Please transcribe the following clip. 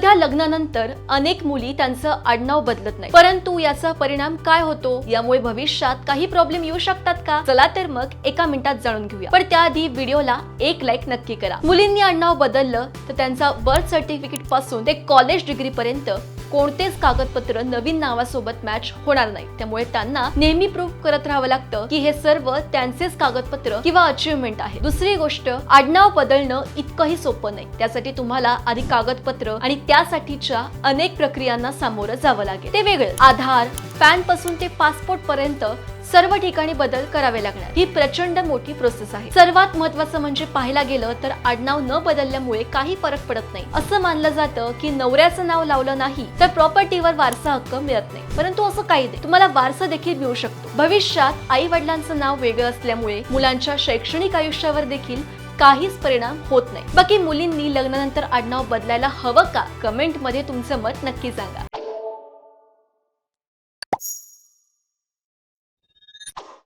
सध्या लग्नानंतर अनेक मुली त्यांचं आडनाव बदलत नाही परंतु याचा परिणाम काय होतो? यामुळे भविष्यात काही प्रॉब्लेम येऊ शकतात का? चला तर मग एका मिनिटात जाणून घेऊया. पण त्याआधी व्हिडिओला एक लाईक नक्की करा. मुलींनी आडनाव बदललं तर त्यांचा बर्थ सर्टिफिकेटपासून ते कॉलेज डिग्री पर्यंत कोणतेच कागदपत्र नवीन नावासोबत मॅच होणार नाही. त्यामुळे त्यांना नेहमी प्रूव्ह करत राहावं लागतं की हे सर्व त्यांचेच कागदपत्र किंवा अचिव्हमेंट आहे. दुसरी गोष्ट आडनाव बदलणं इतकंही सोपं नाही. त्यासाठी तुम्हाला आधी कागदपत्र आणि त्यासाठीच्या अनेक प्रक्रियांना सामोरं जावं लागेल. ते वेगळं. आधार पॅनपासून ते पासपोर्ट पर्यंत सर्व ठिकाणी बदल करावे लागणार. ही प्रचंड मोठी प्रोसेस आहे. सर्वात महत्वाचं म्हणजे पाहायला गेलं तर आडनाव न बदलल्यामुळे काही फरक पडत नाही. असं मानलं जातं की नवऱ्याचं नाव लावलं नाही तर प्रॉपर्टीवर वारसा हक्क मिळत नाही. परंतु असं काही नाही. तुम्हाला वारसा देखील मिळू शकतो. भविष्यात आई वडिलांचं नाव वेगळं असल्यामुळे मुलांच्या शैक्षणिक आयुष्यावर देखील काहीच परिणाम होत नाही. बाकी मुलींनी लग्नानंतर आडनाव बदलायला हवं का? कमेंटमध्ये तुमचं मत नक्की सांगा.